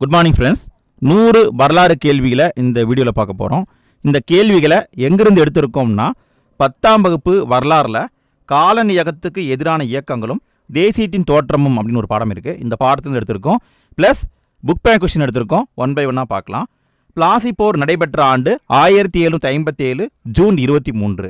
Good morning friends நூறு வரலாறு கேள்விகளை இந்த வீடியோவில் பார்க்க போகிறோம் இந்த கேள்விகளை எங்கிருந்து எடுத்திருக்கோம்னா பத்தாம் வகுப்பு வரலாறில் காலனியகத்துக்கு எதிரான இயக்கங்களும் தேசியத்தின் தோற்றமும் அப்படின்னு ஒரு பாடம் இருக்குது இந்த பாடத்தில் எடுத்திருக்கோம். ப்ளஸ் புக் பே கொஷின் எடுத்திருக்கோம். ஒன் பை ஒன்னாக பார்க்கலாம். பிளாசி போர் நடைபெற்ற ஆண்டு ஆயிரத்தி எழுநூற்றி ஐம்பத்தேழு ஜூன் இருபத்தி மூன்று.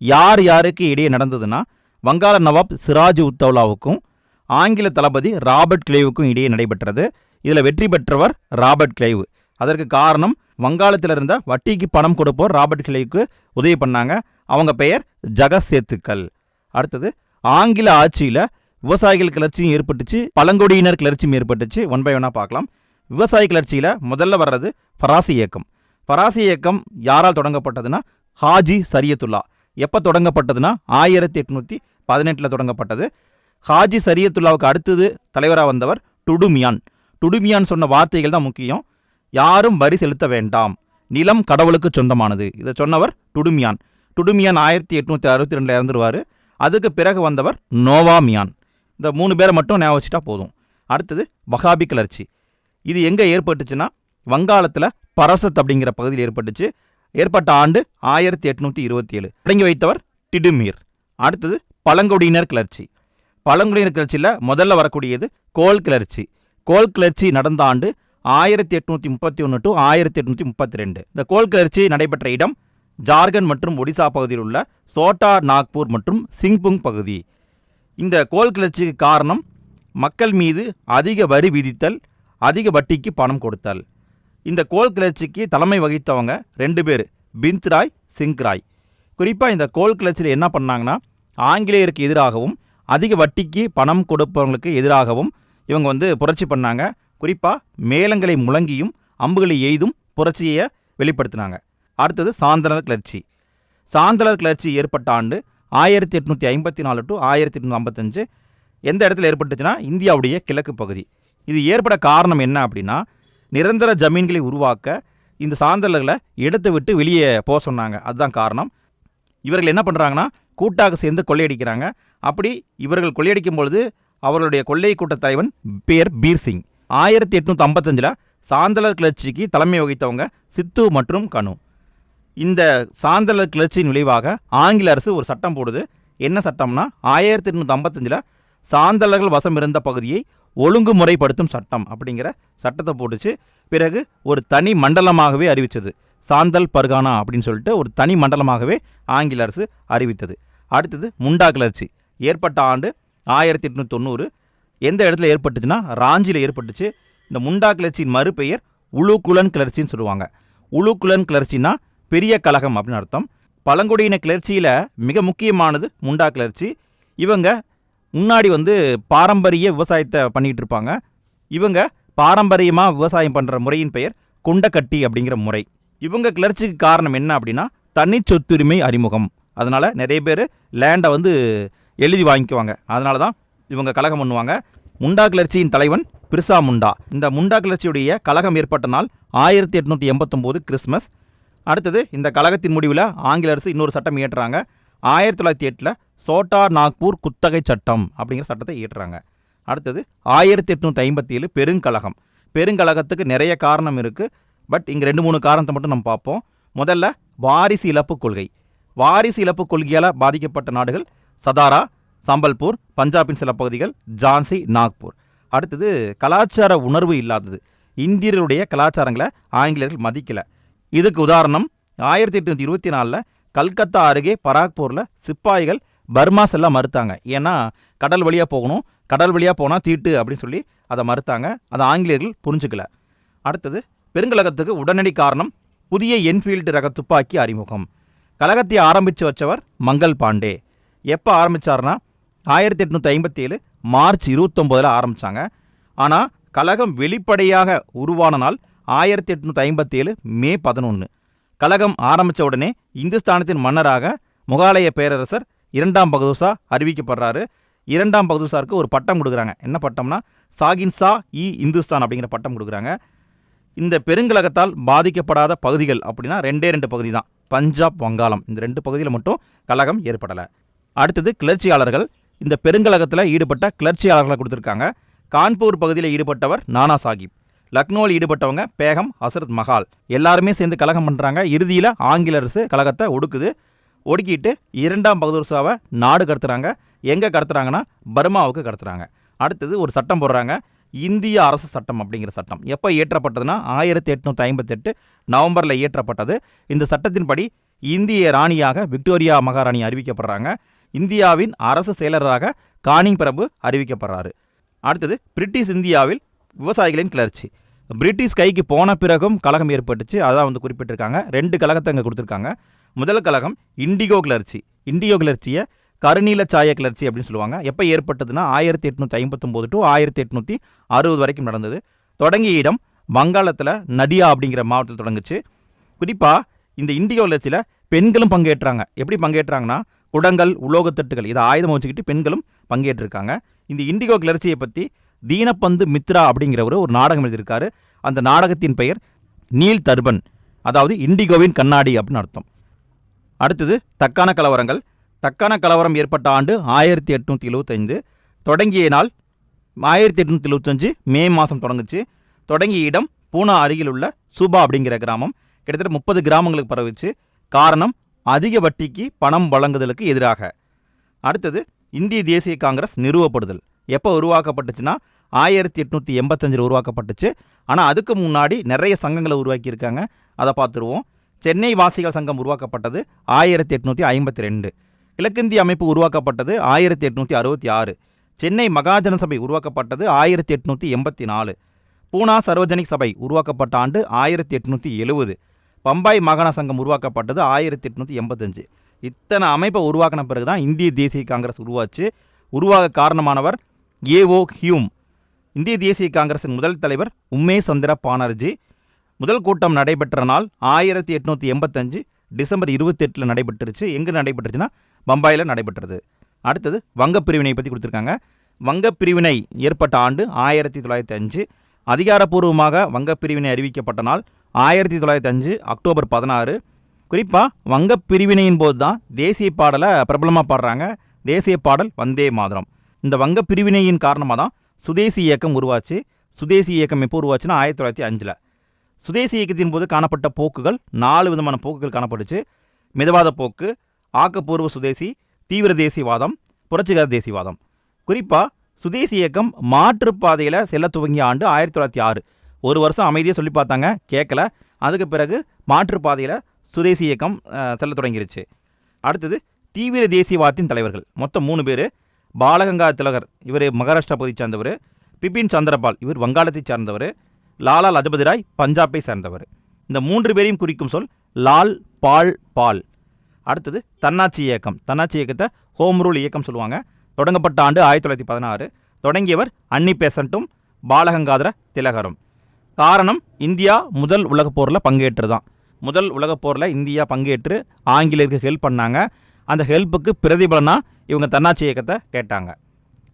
யார் யாருக்கு இடையே நடந்ததுன்னா வங்காள நவாப் சிராஜ் உத்தவ்லாவுக்கும் ஆங்கில தளபதி ராபர்ட் கிளேவுக்கும் இடையே நடைபெற்றது. இதில் வெற்றி பெற்றவர் ராபர்ட் கிளைவ். அதற்கு காரணம் வங்காளத்தில் இருந்த வட்டிக்கு பணம் கொடுப்போர் ராபர்ட் கிளைவுக்கு உதவி பண்ணாங்க. அவங்க பெயர் ஜகத் சேத்துக்கள் அடுத்தது ஆங்கில ஆட்சியில் விவசாயிகள் கிளர்ச்சியும் ஏற்பட்டுச்சு பழங்குடியினர் கிளர்ச்சியும் ஏற்பட்டுச்சு. ஒன் பை ஒன்னாக பார்க்கலாம். விவசாய கிளர்ச்சியில் முதல்ல வர்றது ஃபராசி இயக்கம். ஃபராசி இயக்கம் யாரால் தொடங்கப்பட்டதுன்னா ஹாஜி சரியத்துல்லா. எப்போ தொடங்கப்பட்டதுன்னா ஆயிரத்தி எட்நூற்றி பதினெட்டில் தொடங்கப்பட்டது. ஹாஜி சரியத்துல்லாவுக்கு அடுத்தது தலைவராக வந்தவர் டுடுமியான். டுடுமியான் சொன்ன வார்த்தைகள் தான் முக்கியம். யாரும் வரி செலுத்த வேண்டாம். நிலம் கடவுளுக்கு சொந்தமானது. இதை சொன்னவர் டுடுமியான். டுடுமியான் ஆயிரத்தி எட்நூற்றி அறுபத்தி ரெண்டில் இறந்துருவார். அதுக்கு பிறகு வந்தவர் நோவாமியான். இந்த மூணு பேரை மட்டும் ஞாபகம் வச்சுட்டா போதும். அடுத்தது வகாபி கிளர்ச்சி. இது எங்கே ஏற்பட்டுச்சுன்னா வங்காளத்தில் பரசத் அப்படிங்கிற பகுதியில் ஏற்பட்டுச்சு. ஏற்பட்ட ஆண்டு ஆயிரத்தி எட்நூற்றி இருபத்தி ஏழு. தொடங்கி வைத்தவர் டிடுமீர். அடுத்தது பழங்குடியினர் கிளர்ச்சி. பழங்குடியினர் கிளர்ச்சியில் முதல்ல வரக்கூடியது கோல் கிளர்ச்சி. கோல் கிளர்ச்சி நடந்த ஆண்டு ஆயிரத்தி எட்நூற்றி முப்பத்தி ஒன்று டு ஆயிரத்தி எட்நூற்றி முப்பத்தி ரெண்டு. இந்த கோல் கிளர்ச்சி நடைபெற்ற இடம் ஜார்க்கண்ட் மற்றும் ஒடிசா பகுதியில் உள்ள சோட்டா நாக்பூர் மற்றும் சிங்புங் பகுதி. இந்த கோல் கிளர்ச்சிக்கு காரணம் மக்கள் மீது அதிக வரி விதித்தல் அதிக வட்டிக்கு பணம் கொடுத்தல். இந்த கோல் கிளர்ச்சிக்கு தலைமை வகித்தவங்க ரெண்டு பேர் பிந்த்ராய் சிங்ராய் குறிப்பாக இந்த கோல் கிளர்ச்சியில் என்ன பண்ணாங்கன்னா ஆங்கிலேயருக்கு எதிராகவும் அதிக வட்டிக்கு பணம் கொடுப்பவங்களுக்கு எதிராகவும் இவங்க வந்து புரட்சி பண்ணாங்க. குறிப்பாக மேளங்களை முழங்கியும் அம்புகளை எய்தும் புரட்சியை வெளிப்படுத்தினாங்க. அடுத்தது சாந்தனர் கிளர்ச்சி. சாந்தனர் கிளர்ச்சி ஏற்பட்ட ஆண்டு ஆயிரத்தி எட்நூற்றி ஐம்பத்தி நாலு டு ஆயிரத்தி எட்நூற்றி ஐம்பத்தஞ்சு எந்த இடத்துல ஏற்பட்டுச்சுன்னா இந்தியாவுடைய கிழக்கு பகுதி. இது ஏற்பட காரணம் என்ன அப்படின்னா நிரந்தர ஜமீன்களை உருவாக்க இந்த சாந்தலர்களை இடத்தை விட்டு வெளியே போக சொன்னாங்க. அதுதான் காரணம். இவர்கள் என்ன பண்ணுறாங்கன்னா கூட்டாக சேர்ந்து கொள்ளையடிக்கிறாங்க. அப்படி இவர்கள் கொள்ளையடிக்கும் பொழுது அவர்களுடைய கொள்ளை கூட்ட தலைவன் பேர் பீர் சிங் ஆயிரத்தி எட்நூற்றி ஐம்பத்தஞ்சில் சாந்தலர் கிளர்ச்சிக்கு தலைமை வகித்தவங்க சித்து மற்றும் கனு. இந்த சாந்தலர் கிளர்ச்சியின் விளைவாக ஆங்கில அரசு ஒரு சட்டம் போடுது. என்ன சட்டம்னா ஆயிரத்தி எட்நூற்றி ஐம்பத்தஞ்சில் சாந்தலர்கள் வசம் இருந்த பகுதியை ஒழுங்குமுறைப்படுத்தும் சட்டம் அப்படிங்கிற சட்டத்தை போட்டுச்சு. பிறகு ஒரு தனி மண்டலமாகவே அறிவித்தது சாந்தல் பர்கானா அப்படின்னு சொல்லிட்டு ஒரு தனி மண்டலமாகவே ஆங்கில அரசு அறிவித்தது. அடுத்தது முண்டா கிளர்ச்சி. ஏற்பட்ட ஆண்டு ஆயிரத்தி எட்நூற்றி தொண்ணூறு. எந்த இடத்துல ஏற்பட்டுச்சுன்னா ராஞ்சியில் ஏற்பட்டுச்சு. இந்த முண்டா கிளர்ச்சியின் மறுபெயர் உளுக்குலன் கிளர்ச்சின்னு சொல்லுவாங்க. உளுக்குலன் கிளர்ச்சின்னா பெரிய கழகம் அப்படின்னு அர்த்தம். பழங்குடியின கிளர்ச்சியில் மிக முக்கியமானது முண்டா கிளர்ச்சி. இவங்க முன்னாடி வந்து பாரம்பரிய விவசாயத்தை பண்ணிகிட்டு இருப்பாங்க. இவங்க பாரம்பரியமாக விவசாயம் பண்ணுற முறையின் பெயர் குண்டக்கட்டி அப்படிங்கிற முறை. இவங்க கிளர்ச்சிக்கு காரணம் என்ன அப்படின்னா தனி சொத்துரிமை அறிமுகம். அதனால் நிறைய பேர் லேண்டை வந்து எழுதி வாங்கிக்குவாங்க. அதனால தான் இவங்க கழகம் பண்ணுவாங்க. முண்டா கிளர்ச்சியின் தலைவன் பிர்சா முண்டா. இந்த முண்டா கிளர்ச்சியுடைய கழகம் ஏற்பட்ட நாள் ஆயிரத்தி எட்நூற்றி எண்பத்தொம்போது கிறிஸ்மஸ் அடுத்தது இந்த கழகத்தின் முடிவில் ஆங்கில அரசு இன்னொரு சட்டம் இயற்றுறாங்க. ஆயிரத்தி தொள்ளாயிரத்தி எட்டில் சோட்டா நாக்பூர் குத்தகை சட்டம் அப்படிங்கிற சட்டத்தை இயற்றுறாங்க. அடுத்தது ஆயிரத்தி எட்நூற்றி ஐம்பத்தி ஏழு பெருங்கழகம். பெருங்கழகத்துக்கு நிறைய காரணம் இருக்குது பட் இங்கே ரெண்டு மூணு காரணத்தை மட்டும் நம்ம பார்ப்போம். முதல்ல வாரிசு இழப்பு கொள்கை. வாரிசு இழப்பு கொள்கையால் பாதிக்கப்பட்ட நாடுகள் சதாரா சம்பல்பூர் பஞ்சாபின் சில பகுதிகள் ஜான்சி நாக்பூர். அடுத்தது கலாச்சார உணர்வு இல்லாதது. இந்தியர்களுடைய கலாச்சாரங்களை ஆங்கிலேயர்கள் மதிக்கலை. இதுக்கு உதாரணம் ஆயிரத்தி எட்நூற்றி இருபத்தி நாலில் கல்கத்தா அருகே பராக்பூரில் சிப்பாய்கள் பர்மா செல்ல மறுத்தாங்க. ஏன்னா கடல் வழியாக போகணும் கடல் வழியாக போனால் தீட்டு அப்படின்னு சொல்லி அதை மறுத்தாங்க. அதை ஆங்கிலேயர்கள் புரிஞ்சுக்கல. அடுத்தது பெருங்கலகத்துக்கு உடனடி காரணம் புதிய என்ஃபீல்டு ரக துப்பாக்கி அறிமுகம். கழகத்தை ஆரம்பித்து வச்சவர் மங்கள் பாண்டே. எப்போ ஆரம்பித்தார்னா ஆயிரத்தி எட்நூற்றி ஐம்பத்தி ஏழு மார்ச் இருபத்தொம்போதில் ஆரம்பித்தாங்க ஆனால் கழகம் வெளிப்படையாக உருவான நாள் ஆயிரத்தி எட்நூற்றி ஐம்பத்தி ஏழு மே பதினொன்று கழகம் ஆரம்பித்த உடனே இந்துஸ்தானத்தின் மன்னராக முகாலய பேரரசர் இரண்டாம் பகதூசா அறிவிக்கப்படுறாரு. இரண்டாம் பகதூசாருக்கு ஒரு பட்டம் கொடுக்குறாங்க. என்ன பட்டம்னா சாகின்சா இ இந்துஸ்தான் அப்படிங்கிற பட்டம் கொடுக்குறாங்க. இந்த பெருங்கலகத்தால் பாதிக்கப்படாத பகுதிகள் அப்படின்னா ரெண்டே ரெண்டு பகுதி தான் பஞ்சாப் வங்காளம். இந்த ரெண்டு பகுதியில் மட்டும் கழகம் ஏற்படலை. அடுத்தது கிளர்ச்சியாளர்கள். இந்த பெருங்கழகத்தில் ஈடுபட்ட கிளர்ச்சியாளர்களை கொடுத்துருக்காங்க. கான்பூர் பகுதியில் ஈடுபட்டவர் நானா சாஹிப் லக்னோவில் ஈடுபட்டவங்க பேகம் ஹசரத் மஹால் எல்லாருமே சேர்ந்து கலகம் பண்ணுறாங்க இறுதியில் ஆங்கில அரசு கழகத்தை ஒடுக்குது. ஒடுக்கிட்டு இரண்டாம் பகதூர் ஷாவை நாடு கடத்துகிறாங்க எங்கே கடத்துறாங்கன்னா? பர்மாவுக்கு கடத்துகிறாங்க அடுத்தது ஒரு சட்டம் போடுறாங்க. இந்திய அரசு சட்டம் அப்படிங்கிற சட்டம். எப்போ இயற்றப்பட்டதுன்னா? ஆயிரத்தி எட்நூற்றி ஐம்பத்தெட்டு நவம்பரில் இயற்றப்பட்டது. இந்த சட்டத்தின்படி இந்திய ராணியாக விக்டோரியா மகாராணி அறிவிக்கப்படுறாங்க. இந்தியாவின் அரசு செயலராக கானிங் பிரபு அறிவிக்கப்படுறாரு. அடுத்தது பிரிட்டிஷ் இந்தியாவில் விவசாயிகளின் கிளர்ச்சி. பிரிட்டிஷ் கைக்கு போன பிறகும் கழகம் ஏற்பட்டுச்சு. அதான் வந்து குறிப்பிட்டிருக்காங்க. ரெண்டு கழகத்தை அங்கே கொடுத்துருக்காங்க. முதல் கழகம் இண்டிகோ கிளர்ச்சி. இண்டிகோ கிளர்ச்சியை கருநீல சாய கிளர்ச்சி அப்படின்னு சொல்லுவாங்க. எப்போ ஏற்பட்டதுன்னா ஆயிரத்தி எட்நூற்றி ஐம்பத்தொம்போது டு ஆயிரத்தி எட்நூற்றி அறுபது வரைக்கும் நடந்தது. தொடங்கிய இடம் வங்காளத்தில் நதியா அப்படிங்கிற மாவட்டத்தில் தொடங்குச்சு. குறிப்பாக இந்த இண்டிகோ கிளர்ச்சியில் பெண்களும் பங்கேற்றாங்க. எப்படி பங்கேற்றாங்கன்னா குடங்கள் உலோகத்தட்டுகள் இதை ஆயுதம் வச்சுக்கிட்டு பெண்களும் பங்கேற்றிருக்காங்க. இந்த இண்டிகோ கிளர்ச்சியை பற்றி தீனப்பந்து மித்ரா அப்படிங்கிறவர் ஒரு நாடகம் எழுதியிருக்காரு. அந்த நாடகத்தின் பெயர் நீல் தர்பன் அதாவது இண்டிகோவின் கண்ணாடி அப்படின்னு அர்த்தம். அடுத்தது தக்கான கலவரங்கள். தக்கான கலவரம் ஏற்பட்ட ஆண்டு ஆயிரத்தி எட்நூற்றி எழுபத்தைந்து தொடங்கிய நாள் ஆயிரத்தி எட்நூற்றி எழுபத்தஞ்சு மே மாதம் தொடங்குச்சு. தொடங்கிய இடம் பூனா அருகில் உள்ள சூபா அப்படிங்கிற கிராமம். கிட்டத்தட்ட முப்பது கிராமங்களுக்கு பரவிச்சு. காரணம் அதிக வட்டிக்கு பணம் வழங்குதலுக்கு எதிராக. அடுத்தது இந்திய தேசிய காங்கிரஸ் நிறுவப்படுதல். எப்போ உருவாக்கப்பட்டுச்சுன்னா ஆயிரத்தி எட்நூற்றி எண்பத்தஞ்சில் உருவாக்கப்பட்டுச்சு. ஆனால் அதுக்கு முன்னாடி நிறைய சங்கங்களை உருவாக்கியிருக்காங்க. அதை பார்த்துருவோம். சென்னை வாசிகள் சங்கம் உருவாக்கப்பட்டது ஆயிரத்தி எட்நூற்றி ஐம்பத்தி ரெண்டு. கிழக்கிந்திய அமைப்பு உருவாக்கப்பட்டது ஆயிரத்தி எட்நூற்றி அறுபத்தி ஆறு. சென்னை மகாஜன சபை உருவாக்கப்பட்டது ஆயிரத்தி எட்நூற்றி எண்பத்தி நாலு. பூனா சர்வஜனிக் சபை உருவாக்கப்பட்ட ஆண்டு ஆயிரத்தி எட்நூற்றி எழுபது பம்பாய் மாகாண சங்கம் உருவாக்கப்பட்டது ஆயிரத்தி எட்நூற்றி எண்பத்தஞ்சு. இத்தனை அமைப்பை உருவாக்கின பிறகு தான் இந்திய தேசிய காங்கிரஸ் உருவாச்சு. உருவாக காரணமானவர் ஏஓ ஹியூம். இந்திய தேசிய காங்கிரசின் முதல் தலைவர் உமே சந்திர பானர்ஜி. முதல் கூட்டம் நடைபெற்ற நாள் ஆயிரத்தி எட்நூற்றி எண்பத்தஞ்சு டிசம்பர் இருபத்தெட்டில் நடைபெற்றுச்சு எங்கே நடைபெற்றுச்சுன்னா பம்பாயில் நடைபெற்றது. அடுத்தது வங்கப் பிரிவினை பற்றி கொடுத்துருக்காங்க. வங்கப் பிரிவினை ஏற்பட்ட ஆண்டு ஆயிரத்தி தொள்ளாயிரத்தி அஞ்சு. அதிகாரப்பூர்வமாக வங்கப் பிரிவினை அறிவிக்கப்பட்ட நாள் ஆயிரத்தி தொள்ளாயிரத்தி அஞ்சு அக்டோபர் பதினாறு. குறிப்பாக வங்கப் பிரிவினையின் போது தான் தேசிய பாடலை பிரபலமாக பாடுறாங்க. தேசிய பாடல் வந்தே மாதரம். இந்த வங்கப் பிரிவினையின் காரணமாக தான் சுதேசி இயக்கம் உருவாச்சு. சுதேசி இயக்கம் எப்போ உருவாச்சுன்னா ஆயிரத்தி தொள்ளாயிரத்தி அஞ்சில். சுதேசி இயக்கத்தின் போது காணப்பட்ட போக்குகள் நாலு விதமான போக்குகள் காணப்பட்டுச்சு மிதவாத போக்கு ஆக்கப்பூர்வ சுதேசி தீவிர தேசியவாதம் புரட்சிகர தேசியவாதம். குறிப்பாக சுதேசி இயக்கம் மாற்றுப்பாதையில் செல்ல துவங்கிய ஆண்டு ஆயிரத்தி தொள்ளாயிரத்தி ஆறு. ஒரு வருஷம் அமைதியாக சொல்லி பார்த்தாங்க. கேட்கல அதுக்கு பிறகு மாற்றுப்பாதையில் சுதேசி இயக்கம் செல்ல தொடங்கிருச்சு. அடுத்தது தீவிர தேசியவாதத்தின் தலைவர்கள். மொத்தம் மூணு பேர். பாலகங்கா திலகர் இவர் மகாராஷ்டிரா பகுதியை சார்ந்தவர். பிபின் சந்திரபால் இவர் வங்காளத்தை சார்ந்தவர். லாலா லஜபதி ராய் பஞ்சாபை சேர்ந்தவர். இந்த மூன்று பேரையும் குறிக்கும் சொல் லால் பால் பால். அடுத்தது தன்னாட்சி இயக்கம். தன்னாட்சி இயக்கத்தை ஹோம் ரூல் இயக்கம் சொல்லுவாங்க. தொடங்கப்பட்ட ஆண்டு ஆயிரத்தி தொள்ளாயிரத்தி பதினாறு. தொடங்கியவர் அன்னி பேசண்ட்டும் பாலகங்காதர திலகரும். காரணம் இந்தியா முதல் உலகப் போரில் பங்கேற்று தான் முதல் உலகப் போரில் இந்தியா பங்கேற்று ஆங்கிலேயருக்கு ஹெல்ப் பண்ணாங்க. அந்த ஹெல்ப்புக்கு பிரதிபலனா இவங்க தன்னாட்சி இயக்கத்தை கேட்டாங்க.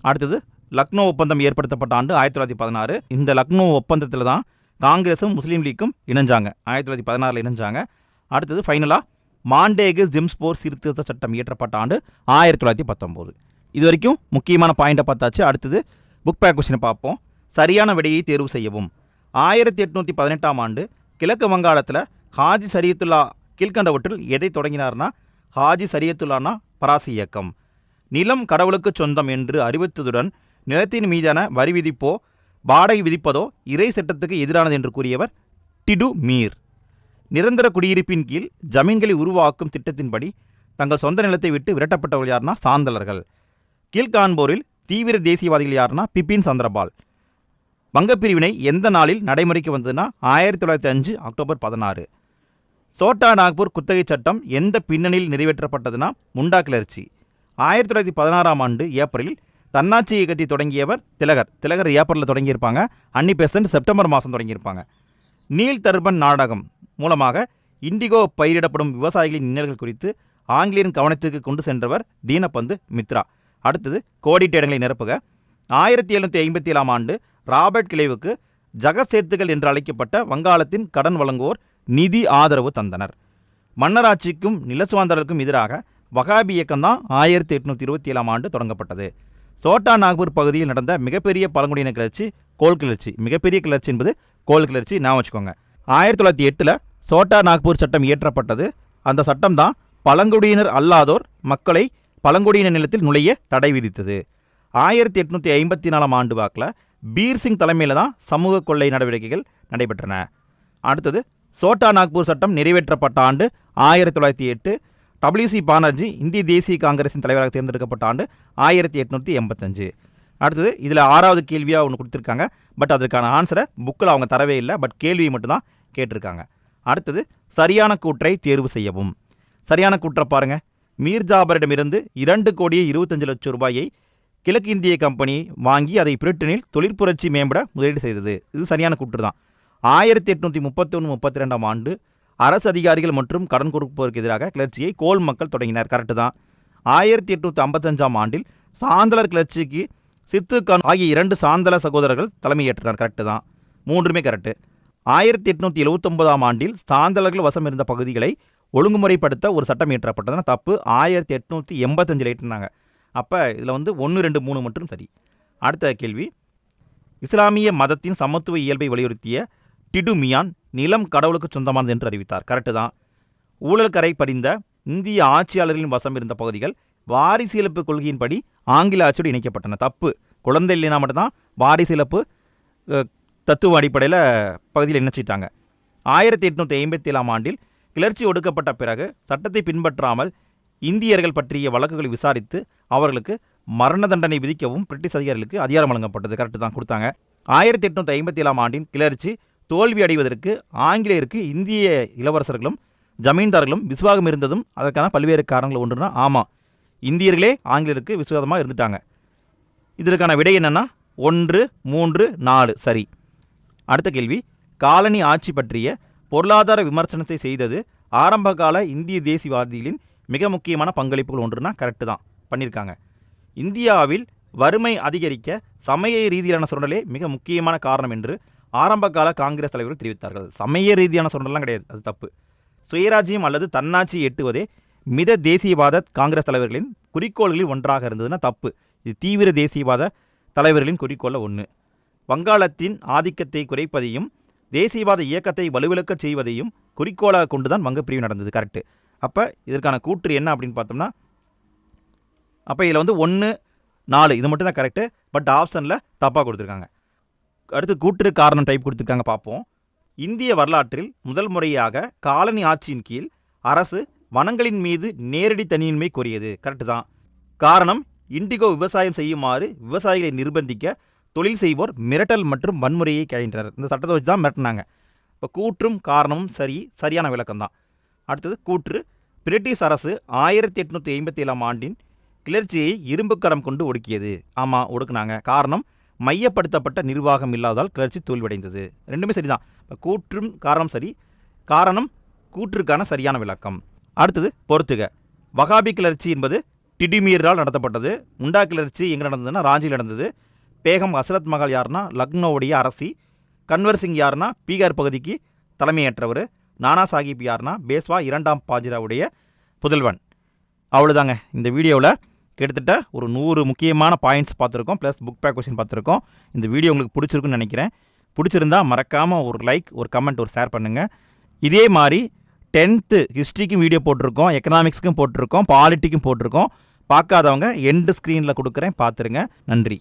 அடுத்தது லக்னோ ஒப்பந்தம் ஏற்படுத்தப்பட்ட ஆண்டு ஆயிரத்தி தொள்ளாயிரத்தி பதினாறு. இந்த லக்னோ ஒப்பந்தத்தில் தான் காங்கிரஸும் முஸ்லீம் லீக்கும் இணைஞ்சாங்க. ஆயிரத்தி தொள்ளாயிரத்தி பதினாறில் இணைஞ்சாங்க. அடுத்தது ஃபைனலாக மாண்டேகு ஜிம்ஸ்போர் சீர்திருத்த சட்டம் இயற்றப்பட்ட ஆண்டு ஆயிரத்தி தொள்ளாயிரத்தி பத்தொம்போது. இது வரைக்கும் முக்கியமான பாயிண்ட்டை பார்த்தாச்சு. அடுத்தது புக் பேக் கொஸ்டினை பார்ப்போம். சரியான விடையை தேர்வு செய்யவும். ஆயிரத்தி எட்நூற்றி பதினெட்டாம் ஆண்டு கிழக்கு வங்காளத்தில் ஹாஜி சரியத்துல்லா கீழ்கண்டவற்றில் எதை தொடங்கினார்னா ஹாஜி சரியத்துல்லானா பராசி இயக்கம். நிலம் கடவுளுக்கு சொந்தம் என்று அறிவித்ததுடன் நிலத்தின் மீதான வரி விதிப்போ வாடகை விதிப்பதோ இறை சட்டத்துக்கு எதிரானது என்று கூறியவர் டிடு மீர். நிரந்தர குடியிருப்பின் கீழ் ஜமீன்களை உருவாக்கும் திட்டத்தின்படி தங்கள் சொந்த நிலத்தை விட்டு விரட்டப்பட்டவர்கள் யாருனா சாந்தலர்கள். கீழ்காண்போரில் தீவிர தேசியவாதிகள் யாருன்னா பிபின் சந்திரபால். வங்கப்பிரிவினை எந்த நாளில் நடைமுறைக்கு வந்ததுன்னா ஆயிரத்தி தொள்ளாயிரத்தி அஞ்சு அக்டோபர் பதினாறு. சோட்டா நாக்பூர் குத்தகை சட்டம் எந்த பின்னணியில் நிறைவேற்றப்பட்டதுன்னா முண்டா கிளர்ச்சி ஆயிரத்தி தொள்ளாயிரத்தி பதினாறாம் ஆண்டு ஏப்ரலில் தன்னாட்சி இயக்கத்தை தொடங்கியவர் திலகர். திலகர் ஏப்ரலில் தொடங்கியிருப்பாங்க. அன்னி பெசன்ட் செப்டம்பர் மாதம் தொடங்கியிருப்பாங்க. நீல் தர்பன் நாடகம் மூலமாக இண்டிகோ பயிரிடப்படும் விவசாயிகளின் இன்னல்கள் குறித்து ஆங்கிலேயரின் கவனத்திற்கு கொண்டு சென்றவர் தீனபந்து மித்ரா. அடுத்தது கோடிட்ட இடங்களை நிரப்புக. ஆயிரத்தி எழுநூற்றி ஐம்பத்தி ஏழாம் ஆண்டு ராபர்ட் கிளைவுக்கு ஜகசேத்துகள் என்று அழைக்கப்பட்ட வங்காளத்தின் கடன் வழங்குவோர் நிதி ஆதரவு தந்தனர். மன்னராட்சிக்கும் நிலசுவாந்தர்களுக்கும் எதிராக வகாபி இயக்கம்தான் ஆயிரத்தி எட்நூற்றி இருபத்தி ஏழாம் ஆண்டு தொடங்கப்பட்டது. சோட்டா நாக்பூர் பகுதியில் நடந்த மிகப்பெரிய பழங்குடியின கிளர்ச்சி கோல் கிளர்ச்சி. மிகப்பெரிய கிளர்ச்சி என்பது கோல் கிளர்ச்சி நான் வச்சுக்கோங்க. ஆயிரத்தி தொள்ளாயிரத்தி எட்டில் சோட்டா நாக்பூர் சட்டம் இயற்றப்பட்டது. அந்த சட்டம் தான் பழங்குடியினர் அல்லாதோர் மக்களை பழங்குடியின நிலத்தில் நுழைய தடை விதித்தது. ஆயிரத்தி எட்நூற்றி ஐம்பத்தி நாலாம் ஆண்டு வாக்கில் பீர் சிங் தலைமையில் தான் சமூக கொள்ளை நடவடிக்கைகள் நடைபெற்றன. அடுத்தது சோட்டா நாக்பூர் சட்டம் நிறைவேற்றப்பட்ட ஆண்டு ஆயிரத்தி தொள்ளாயிரத்தி எட்டு டபிள்யூசி பானர்ஜி இந்திய தேசிய காங்கிரசின் தலைவராக தேர்ந்தெடுக்கப்பட்ட ஆண்டு ஆயிரத்தி எட்நூற்றி எண்பத்தஞ்சு. அடுத்தது இதில் ஆறாவது கேள்வியாக ஒன்று கொடுத்துருக்காங்க. பட் அதற்கான ஆன்சரை புக்கில் அவங்க தரவே இல்லை. பட் கேள்வியை மட்டும்தான் கேட்டிருக்காங்க. அடுத்தது சரியான கூற்றை தேர்வு செய்யவும். சரியான கூற்றை பாருங்கள் மீர் ஜாபரிடமிருந்து இரண்டு கோடியே இருபத்தஞ்சு லட்சம் ரூபாயை கிழக்கிந்திய கம்பெனி வாங்கி அதை பிரிட்டனில் தொழிற்புரட்சி மேம்பட முதலீடு செய்தது. இது சரியான கூற்று தான். ஆயிரத்தி எட்நூற்றி முப்பத்தொன்று முப்பத்தி ரெண்டாம் ஆண்டு அரசு அதிகாரிகள் மற்றும் கடன் கொடுப்பதற்கு எதிராக கிளர்ச்சியை கோல் மக்கள் தொடங்கினர். கரெக்டு தான். ஆயிரத்தி எட்நூற்றி ஐம்பத்தஞ்சாம் ஆண்டில் சாந்தலர் கிளர்ச்சிக்கு சித்து கான் ஆகிய இரண்டு சாந்தல சகோதரர்கள் தலைமையேற்றனர். கரெக்டு தான். மூன்றுமே கரெக்டு ஆயிரத்தி எட்நூற்றி எழுபத்தொன்பதாம் ஆண்டில் சாந்தலர்கள் வசம் இருந்த பகுதிகளை ஒழுங்குமுறைப்படுத்த ஒரு சட்டம் இயற்றப்பட்டதுன்னா தப்பு. ஆயிரத்தி எட்நூற்றி எண்பத்தஞ்சில் ஏற்றினாங்க அப்போ இதில் வந்து ஒன்று ரெண்டு மூணு மட்டும் சரி. அடுத்த கேள்வி. இஸ்லாமிய மதத்தின் சமத்துவ இயல்பை வலியுறுத்திய டிடுமியான் நிலம் கடவுளுக்கு சொந்தமானது என்று அறிவித்தார். கரெக்டு தான். ஊழல் கரை படிந்த இந்திய ஆட்சியாளர்களின் வசம் இருந்த பகுதிகள் வாரிசிலப்பு கொள்கையின்படி ஆங்கில ஆட்சியோடு இணைக்கப்பட்டன. தப்பு. குழந்தை இல்லைனா மட்டும்தான் வாரிசிலப்பு இழப்பு தத்துவ அடிப்படையில் பகுதியில் இணைச்சிட்டாங்க. ஆயிரத்தி எட்நூற்றி ஐம்பத்தி ஏழாம் ஆண்டில் கிளர்ச்சி ஒடுக்கப்பட்ட பிறகு சட்டத்தை பின்பற்றாமல் இந்தியர்கள் பற்றிய வழக்குகளை விசாரித்து அவர்களுக்கு மரண தண்டனை விதிக்கவும் பிரிட்டிஷ் அதிகாரிகளுக்கு அதிகாரம் வழங்கப்பட்டது. கரெக்டு தான் கொடுத்தாங்க. ஆயிரத்தி எட்நூற்றி ஐம்பத்தி ஏழாம் ஆண்டின் கிளர்ச்சி தோல்வி அடைவதற்கு ஆங்கிலேயருக்கு இந்திய இளவரசர்களும் ஜமீன்தார்களும் விசுவாகம் இருந்ததும் அதற்கான பல்வேறு காரணங்கள் ஒன்றுனா ஆமாம் இந்தியர்களே ஆங்கிலேயருக்கு விசுவாதமாக இருந்துட்டாங்க. இதற்கான விடை என்னென்னா ஒன்று மூன்று நாலு. சரி. அடுத்த கேள்வி. காலனி ஆட்சி பற்றிய பொருளாதார விமர்சனத்தை செய்தது ஆரம்பகால இந்திய தேசியவாதிகளின் மிக முக்கியமான பங்களிப்புகள் ஒன்றுனா கரெக்டு தான். பண்ணியிருக்காங்க இந்தியாவில் வறுமை அதிகரிக்க சமய ரீதியிலான சுரண்டலே மிக முக்கியமான காரணம் என்று ஆரம்பகால காங்கிரஸ் தலைவர்கள் தெரிவித்தார்கள். சமய ரீதியான சுரண்டலாம் கிடையாது. அது தப்பு. சுயராஜ்யம் அல்லது தன்னாட்சி எட்டுவதே மித தேசியவாத காங்கிரஸ் தலைவர்களின் குறிக்கோள்களில் ஒன்றாக இருந்ததுன்னா தப்பு. இது தீவிர தேசியவாத தலைவர்களின் குறிக்கோளில் ஒன்று வங்காளத்தின் ஆதிக்கத்தை குறைப்பதையும் தேசியவாத இயக்கத்தை வலுவிழக்கச் செய்வதையும் குறிக்கோளாக கொண்டுதான் வங்கப்பிரிவு நடந்தது. கரெக்டு அப்போ இதற்கான கூற்று என்ன அப்படின்னு பார்த்தோம்னா அப்போ இதில் வந்து ஒன்று நாலு இது மட்டும் தான் கரெக்டு பட் ஆப்ஷனில் தப்பாக கொடுத்துருக்காங்க. அடுத்து கூற்று காரணம் டைப் கொடுத்துருக்காங்க பார்ப்போம். இந்திய வரலாற்றில் முதல் முறையாக காலனி ஆட்சியின் கீழ் அரசு வனங்களின் மீது நேரடி தனியின்மை கோரியது. கரெக்டு தான். காரணம் இண்டிகோ விவசாயம் செய்யுமாறு விவசாயிகளை நிர்பந்திக்க தொழில் செய்வோர் மிரட்டல் மற்றும் வன்முறையை கையின்றனர் இந்த சட்டத்தை வச்சு தான் மிரட்டினாங்க. இப்போ கூற்றும் காரணமும் சரி சரியான விளக்கம் தான் அடுத்தது கூற்று பிரிட்டிஷ் அரசு ஆயிரத்தி எட்நூற்றி ஐம்பத்தி ஏழாம் ஆண்டின் கிளர்ச்சியை இரும்புக்கரம் கொண்டு ஒடுக்கியது. ஆமாம் ஒடுக்குனாங்க. காரணம் மையப்படுத்தப்பட்ட நிர்வாகம் இல்லாததால் கிளர்ச்சி தோல்வியடைந்தது. ரெண்டுமே சரிதான். இப்போ கூற்றும் காரணம் சரி. காரணம் கூற்றுக்கான சரியான விளக்கம். அடுத்தது பொறுத்துக. வகாபி கிளர்ச்சி என்பது டிடிமீரால் நடத்தப்பட்டது. முண்டா கிளர்ச்சி எங்கே நடந்ததுன்னா ராஞ்சியில் நடந்தது. பேகம் ஹசரத் மகால் யாருன்னா லக்னோவுடைய அரசி. கன்வர் சிங் யாருன்னா பீகார் பகுதிக்கு தலைமையேற்றவர். நானா சாஹிப் யாருன்னா பேஸ்வா இரண்டாம் பாஜிராவுடைய புதல்வன். அவ்வளோதாங்க இந்த வீடியோவில் கிட்டத்தட்ட ஒரு நூறு முக்கியமான பாயிண்ட்ஸ் பார்த்துருக்கோம் ப்ளஸ் புக் பேக் கொஸ்டின் பார்த்துருக்கோம். இந்த வீடியோ உங்களுக்கு பிடிச்சிருக்குன்னு நினைக்கிறேன். பிடிச்சிருந்தா மறக்காமல் ஒரு லைக் ஒரு கமெண்ட் ஒரு ஷேர் பண்ணுங்கள் இதே மாதிரி டென்த்து ஹிஸ்ட்ரிக்கும் வீடியோ போட்டிருக்கோம் எக்கனாமிக்ஸ்க்கும் போட்டிருக்கோம் பாலிட்டிக்கும் போட்டிருக்கோம். பார்க்காதவங்க எண்டு ஸ்க்ரீனில் கொடுக்குறேன் பார்த்துருங்க. நன்றி.